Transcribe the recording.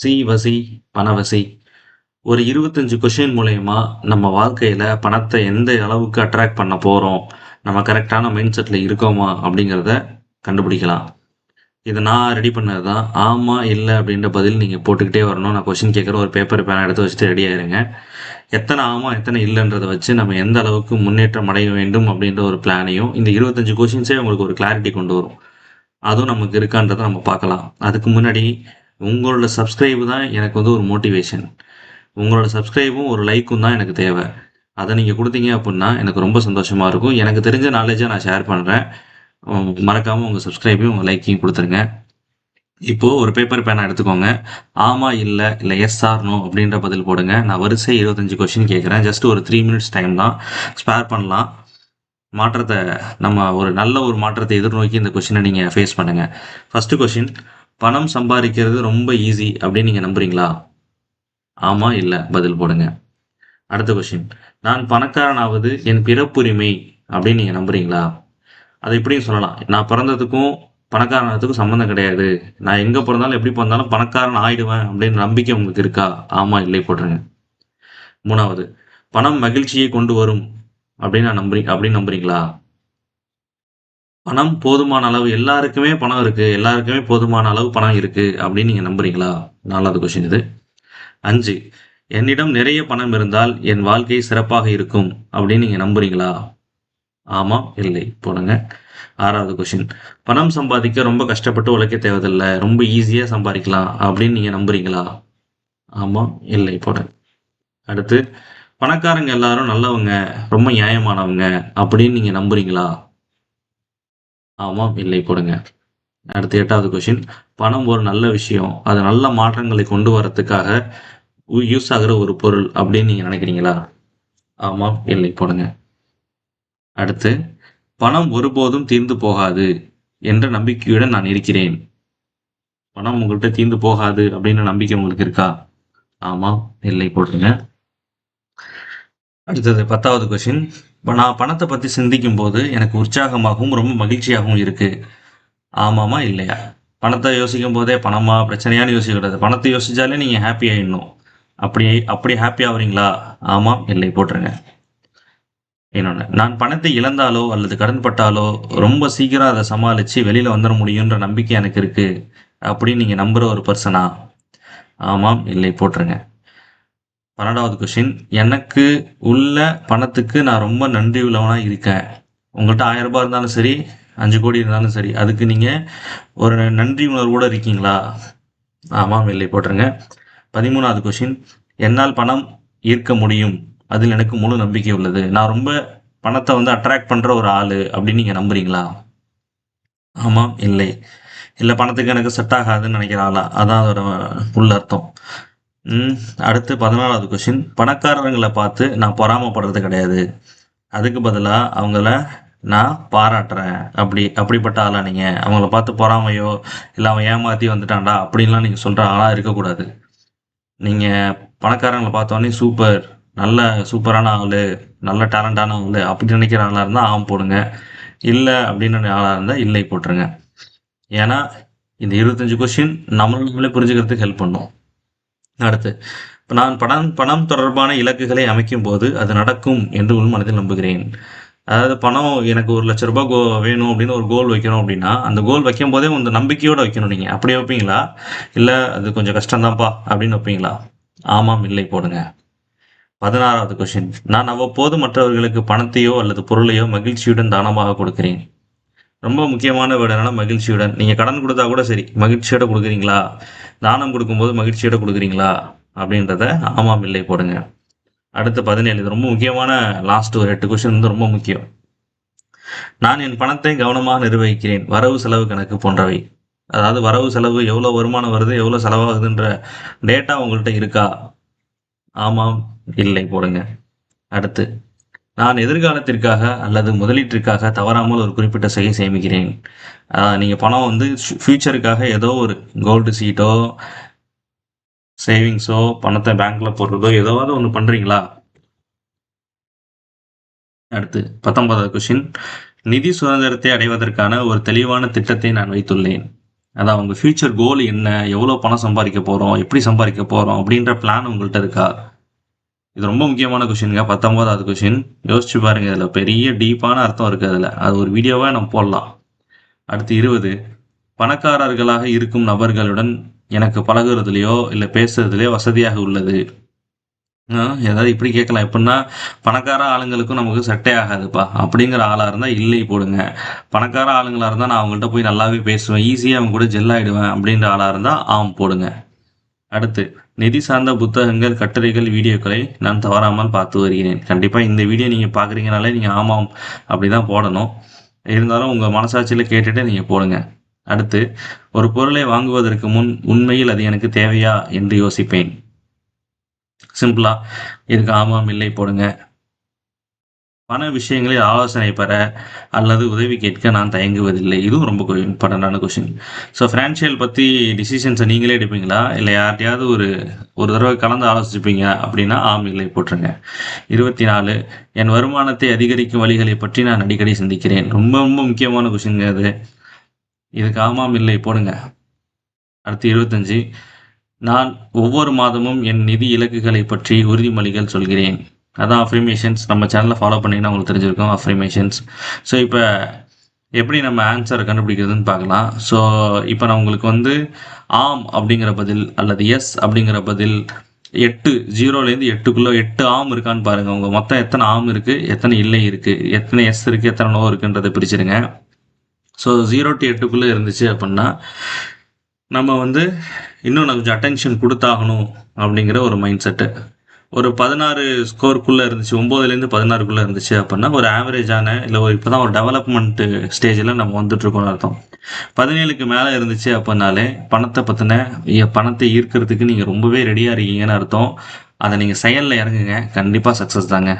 C வசி பணவசி. ஒரு இருபத்தஞ்சு கொஷின் மூலயமா நம்ம வாழ்க்கையில் பணத்தை எந்த அளவுக்கு அட்ராக்ட் பண்ண போகிறோம் நம்ம கரெக்டான மைண்ட் செட்டில் இருக்கோமா அப்படிங்கிறத கண்டுபிடிக்கலாம். இது நான் ரெடி பண்ணது தான் ஆமாம் இல்லை அப்படின்ற பதில் நீங்கள் போட்டுக்கிட்டே வரணும். நான் கொஷின் கேட்குற ஒரு பேப்பர் பேனை எடுத்து வச்சுட்டு ரெடி ஆயிருங்க. எத்தனை ஆமாம் எத்தனை இல்லைன்றதை வச்சு நம்ம எந்த அளவுக்கு முன்னேற்றம் அடைய வேண்டும் அப்படின்ற ஒரு பிளானையும் இந்த இருபத்தஞ்சு கொஷின்ஸே உங்களுக்கு ஒரு கிளாரிட்டி கொண்டு வரும். அதுவும் நமக்கு இருக்கான்றதை நம்ம பார்க்கலாம். அதுக்கு முன்னாடி உங்களோட சப்ஸ்கிரைபு தான் எனக்கு வந்து ஒரு மோட்டிவேஷன் உங்களோட சப்ஸ்கிரைபும் ஒரு லைக்கும் தான் எனக்கு தேவை. அதை நீங்கள் கொடுத்தீங்க அப்படின்னா எனக்கு ரொம்ப சந்தோஷமாக இருக்கும். எனக்கு தெரிஞ்ச நாலேஜை நான் ஷேர் பண்ணுறேன் மறக்காமல் உங்கள் சப்ஸ்கிரைபையும் உங்கள் லைக்கையும் கொடுத்துருங்க. இப்போது ஒரு பேப்பர் பேனை எடுத்துக்கோங்க. ஆமாம் இல்லை இல்லை எஸ் ஆர் நோ அப்படின்ற பதில் போடுங்க. நான் வரிசை இருபத்தஞ்சு கொஷின் கேட்குறேன். ஜஸ்ட் ஒரு த்ரீ மினிட்ஸ் டைம் தான். ஸ்பேர் பண்ணலாம். மாற்றத்தை நம்ம ஒரு நல்ல ஒரு மாற்றத்தை எதிர்நோக்கி இந்த கொஷினை நீங்கள் ஃபேஸ் பண்ணுங்கள் ஃபஸ்ட்டு கொஷின் பணம் சம்பாதிக்கிறது ரொம்ப ஈஸி அப்படின்னு நீங்கள் நம்புறீங்களா? ஆமாம் இல்லை. பதில் போடுங்க. அடுத்த கொஷின் நான் பணக்காரனாவது என் பிறப்புரிமை அப்படின்னு நீங்கள் நம்புறீங்களா? அதை இப்படியும் சொல்லலாம். நான் பிறந்ததுக்கும் பணக்காரனத்துக்கும் சம்மந்தம் கிடையாது. நான் எங்கே பிறந்தாலும் எப்படி பிறந்தாலும் பணக்காரன் ஆயிடுவேன் அப்படின்னு நம்பிக்கை உங்களுக்கு இருக்கா? ஆமாம் இல்லை போடுறேங்க மூணாவது பணம் மகிழ்ச்சியை கொண்டு வரும் அப்படின்னு நான் நம்புறீ அப்படின்னு நம்புறீங்களா? பணம் போதுமான அளவு எல்லாருக்குமே பணம் இருக்கு எல்லாருக்குமே போதுமான அளவு பணம் இருக்கு அப்படின்னு நீங்க நம்புறீங்களா? நாலாவது கொஸ்டின் இது. அஞ்சு என்னிடம் நிறைய பணம் இருந்தால் என் வாழ்க்கை சிறப்பாக இருக்கும் அப்படின்னு நீங்க நம்புறீங்களா? ஆமாம் இல்லை போடுங்க. ஆறாவது கொஷின் பணம் சம்பாதிக்க ரொம்ப கஷ்டப்பட்டு உழைக்க தேவையில்லை ரொம்ப ஈஸியாக சம்பாதிக்கலாம் அப்படின்னு நீங்கள் நம்புறீங்களா? ஆமாம் இல்லை போடுங்க அடுத்து பணக்காரங்க எல்லாரும் நல்லவங்க ரொம்ப நியாயமானவங்க அப்படின்னு நீங்கள் நம்புறீங்களா? ஆமாம் இல்லை போடுங்க அடுத்து எட்டாவது கொஷின் பணம் ஒரு நல்ல விஷயம். அது நல்ல மாற்றங்களை கொண்டு வரத்துக்காக யூஸ் ஆகிற ஒரு பொருள் அப்படின்னு நீங்கள் நினைக்கிறீங்களா? ஆமாம் இல்லை போடுங்க அடுத்து பணம் ஒருபோதும் தீர்ந்து போகாது என்ற நம்பிக்கையுடன் நான் இருக்கிறேன். பணம் உங்கள்கிட்ட தீர்ந்து போகாது அப்படின்ற நம்பிக்கை உங்களுக்கு இருக்கா? ஆமாம் இல்லை போடுங்க அடுத்தது பத்தாவது கொஷின் இப்போ நான் பணத்தை பற்றி சிந்திக்கும் போது எனக்கு உற்சாகமாகவும் ரொம்ப மகிழ்ச்சியாகவும் இருக்குது ஆமாமா இல்லையா? பணத்தை யோசிக்கும் போதே பணமா பிரச்சனையான்னு யோசிக்கக்கூடாது பணத்தை யோசித்தாலே நீங்கள் ஹாப்பி ஆகிடணும் அப்படி அப்படி ஹாப்பி ஆகுறீங்களா ஆமாம் இல்லை போட்டுருங்க. இன்னொன்று நான் பணத்தை இழந்தாலோ அல்லது கடன்பட்டாலோ ரொம்ப சீக்கிரம் அதை சமாளித்து வெளியில் வந்துட முடியுன்ற நம்பிக்கை எனக்கு இருக்குது அப்படின்னு நீங்கள் நம்புகிற ஒரு பர்சனா ஆமாம் இல்லை போட்டுருங்க. பன்னெண்டாவது கொஷின் எனக்கு உள்ள பணத்துக்கு நான் ரொம்ப நன்றி உள்ளவனாக இருக்கேன். உங்கள்கிட்ட ஆயிரம் ரூபாய் இருந்தாலும் சரி அஞ்சு கோடி இருந்தாலும் சரி அதுக்கு நீங்கள் ஒரு நன்றி உணர்வோடு இருக்கீங்களா? ஆமாம் இல்லை போட்டுருங்க. பதிமூணாவது கொஷின் என்னால் பணம் ஈர்க்க முடியும். அதில் எனக்கு முழு நம்பிக்கை உள்ளது. நான் ரொம்ப பணத்தை வந்து அட்ராக்ட் பண்ணுற ஒரு ஆள் அப்படின்னு நீங்கள் நம்புறீங்களா? ஆமாம் இல்லை. இல்லை பணத்துக்கு எனக்கு செட் ஆகாதுன்னு நினைக்கிற ஆளா? அதான் அதோட உள்ள அர்த்தம். ம் அடுத்து பதினாலாவது கொஷின் பணக்காரங்களை பார்த்து நான் பொறாமப்படுறது கிடையாது. அதுக்கு பதிலாக அவங்கள நான் பாராட்டுறேன். அப்படி அப்படிப்பட்ட ஆளா நீங்கள் அவங்கள பார்த்து பொறாமையோ இல்லை அவன் ஏமாற்றி வந்துட்டான்டா அப்படின்லாம் நீங்கள் சொல்கிற ஆளாக இருக்கக்கூடாது. நீங்கள் பணக்காரங்களை பார்த்தோன்னே சூப்பர் நல்ல சூப்பரான ஆள் நல்ல டேலண்டான ஆள் அப்படி நினைக்கிற ஆளாக இருந்தால் ஆம் போடுங்க. இல்லை அப்படின்னு ஆளாக இருந்தால் இல்லை போட்டுருங்க. ஏன்னா இந்த இருபத்தஞ்சு கொஷின் நம்மளே புரிஞ்சுக்கிறதுக்கு ஹெல்ப் பண்ணும். அடுத்து இப்போ நான் பணம் பணம் தொடர்பான இலக்குகளை அமைக்கும் போது அது நடக்கும் என்று உள் மனதில் நம்புகிறேன். அதாவது பணம் எனக்கு ஒரு லட்ச ரூபாய் கோ வேணும் அப்படின்னு ஒரு கோல் வைக்கணும் அப்படின்னா அந்த கோல் வைக்கும் போதே உங்க நம்பிக்கையோடு வைக்கணும் நீங்கள் அப்படி வைப்பீங்களா? இல்லை அது கொஞ்சம் கஷ்டம்தான்ப்பா அப்படின்னு வைப்பீங்களா? ஆமாம் இல்லை போடுங்க. பதினாறாவது கொஷின் நான் அவ்வப்போது மற்றவர்களுக்கு பணத்தையோ அல்லது பொருளையோ மகிழ்ச்சியுடன் தானமாக கொடுக்கிறேன். ரொம்ப முக்கியமான வேர்டு என்னன்னா மகிழ்ச்சியுடன். நீங்கள் கடன் கொடுத்தா கூட சரி. மகிழ்ச்சியோட கொடுக்குறீங்களா? தானம் கொடுக்கும்போது மகிழ்ச்சியோட கொடுக்குறீங்களா? அப்படின்றத ஆமாம் இல்லை போடுங்க. அடுத்து பதினேழு. இது ரொம்ப முக்கியமான லாஸ்ட் ஒரு எட்டு கொஷின் வந்து ரொம்ப முக்கியம். நான் என் பணத்தை கவனமாக நிர்வகிக்கிறேன். வரவு செலவு கணக்கு போன்றவை. அதாவது வரவு செலவு எவ்வளோ வருமானம் வருது எவ்வளோ செலவாகுதுன்ற டேட்டா உங்கள்கிட்ட இருக்கா? ஆமாம் இல்லை போடுங்க. அடுத்து. நான் எதிர்காலத்திற்காக அல்லது முதலீட்டிற்காக தவறாமல் ஒரு குறிப்பிட்ட செய்ய சேமிக்கிறேன். நீங்கள் பணம் வந்து ஃப்யூச்சருக்காக ஏதோ ஒரு கோல்டு சீட்டோ சேவிங்ஸோ பணத்தை பேங்க்ல போடுறதோ ஏதாவது ஒன்று பண்றீங்களா? அடுத்து பத்தொன்பதாவது கொஷின் நிதி சுதந்திரத்தை அடைவதற்கான ஒரு தெளிவான திட்டத்தை நான் வைத்துள்ளேன். அதான் உங்கள் ஃபியூச்சர் கோல் என்ன? எவ்வளோ பணம் சம்பாதிக்க போகிறோம் எப்படி சம்பாதிக்க போகிறோம் அப்படின்ற பிளான் உங்கள்கிட்ட இருக்கா? இது ரொம்ப முக்கியமான கொஷினுங்க பத்தொம்போதாவது கொஷின் யோசிச்சு பாருங்க இதில் பெரிய டீப்பான அர்த்தம் இருக்கு அதில். அது ஒரு வீடியோவாக நம்ம போடலாம். அடுத்து இருபது. பணக்காரர்களாக இருக்கும் நபர்களுடன் எனக்கு பழகுறதுலையோ இல்லை பேசுறதுலையோ வசதியாக உள்ளது. ஏதாவது இப்படி கேட்கலாம். எப்படின்னா பணக்கார ஆளுங்களுக்கும் நமக்கு செட்டே ஆகாதுப்பா. அப்படிங்கிற ஆளாக இருந்தால் இல்லை போடுங்க. பணக்கார ஆளுங்களாக இருந்தால் நான் அவங்கள்ட்ட போய் நல்லாவே பேசுவேன். ஈஸியாக அவங்க கூட ஜெல் ஆகிடுவேன் அப்படின்ற ஆளாக இருந்தால் ஆம் போடுங்க. அடுத்து நிதி சார்ந்த புத்தகங்கள் கட்டுரைகள் வீடியோக்களை நான் தவறாமல் பார்த்து வருகிறேன். கண்டிப்பாக இந்த வீடியோ நீங்கள் பார்க்குறீங்கனாலே நீங்கள் ஆமாம் அப்படி தான் போடணும். இருந்தாலும் உங்கள் மனசாட்சியில் கேட்டுட்டு நீங்கள் போடுங்க. அடுத்து ஒரு பொருளை வாங்குவதற்கு முன் உண்மையில் அது எனக்கு தேவையா என்று யோசிப்பேன். சிம்பிளா இதுக்கு ஆமாம் இல்லை போடுங்க. பண விஷயங்களில் ஆலோசனை பெற அல்லது உதவி கேட்க நான் தயங்குவதில்லை. இதுவும் ரொம்ப இம்பார்ட்டண்டான கொஷின் ஸோ ஃபினான்ஷியல் பற்றி டிசிஷன்ஸை நீங்களே எடுப்பீங்களா? இல்லை யார்ட்டையாவது ஒரு ஒரு தடவை கலந்து ஆலோசிப்பீங்க அப்படின்னா ஆம் இல்லை போட்டுருங்க. இருபத்தி நாலு என் வருமானத்தை அதிகரிக்கும் வழிகளை பற்றி நான் அடிக்கடி சிந்திக்கிறேன். ரொம்ப ரொம்ப முக்கியமான கொஷின் அது. இதுக்கு ஆமாம் இல்லை போடுங்க. அடுத்து இருபத்தஞ்சு நான் ஒவ்வொரு மாதமும் என் நிதி இலக்குகளை பற்றி உறுதிமொழிகள் சொல்கிறேன். அதான் அஃப்ரிமேஷன்ஸ் நம்ம சேனலை ஃபாலோ பண்ணிங்கன்னா உங்களுக்கு தெரிஞ்சிருக்கும் அஃப்ரிமேஷன்ஸ் ஸோ இப்போ எப்படி நம்ம ஆன்சரை கண்டுபிடிக்கிறதுன்னு பார்க்கலாம். ஸோ இப்போ நான் உங்களுக்கு வந்து ஆம் அப்படிங்கிற பதில் அல்லது எஸ் அப்படிங்கிற பதில் எட்டு ஜீரோலேருந்து எட்டுக்குள்ளே எட்டு ஆம் இருக்கான்னு பாருங்கள் உங்கள் மொத்தம் எத்தனை ஆம் இருக்குது எத்தனை இல்லை இருக்குது எத்தனை எஸ் இருக்குது எத்தனை நோ இருக்குன்றதை பிரிச்சுருங்க. ஸோ ஜீரோ டு எட்டுக்குள்ளே இருந்துச்சு அப்படின்னா நம்ம வந்து இன்னும் கொஞ்சம் அட்டென்ஷன் கொடுத்தாகணும் அப்படிங்கிற ஒரு மைண்ட் செட்டு ஒரு பதினாறு ஸ்கோருக்குள்ளே இருந்துச்சு ஒம்போதுலேருந்து பதினாறுக்குள்ளே இருந்துச்சு அப்படின்னா ஒரு ஆவரேஜான இல்லை ஒரு இப்போ தான் ஒரு டெவலப்மெண்ட்டு ஸ்டேஜில் நம்ம வந்துட்டுருக்கோம்னு அர்த்தம். பதினேழுக்கு மேலே இருந்துச்சு அப்படின்னாலே பணத்தை பற்றின பணத்தை ஈர்க்கிறதுக்கு நீங்கள் ரொம்பவே ரெடியாக இருக்கீங்கன்னு அர்த்தம். அதை நீங்கள் செயலில் இறங்குங்க. கண்டிப்பாக சக்ஸஸ் தாங்க.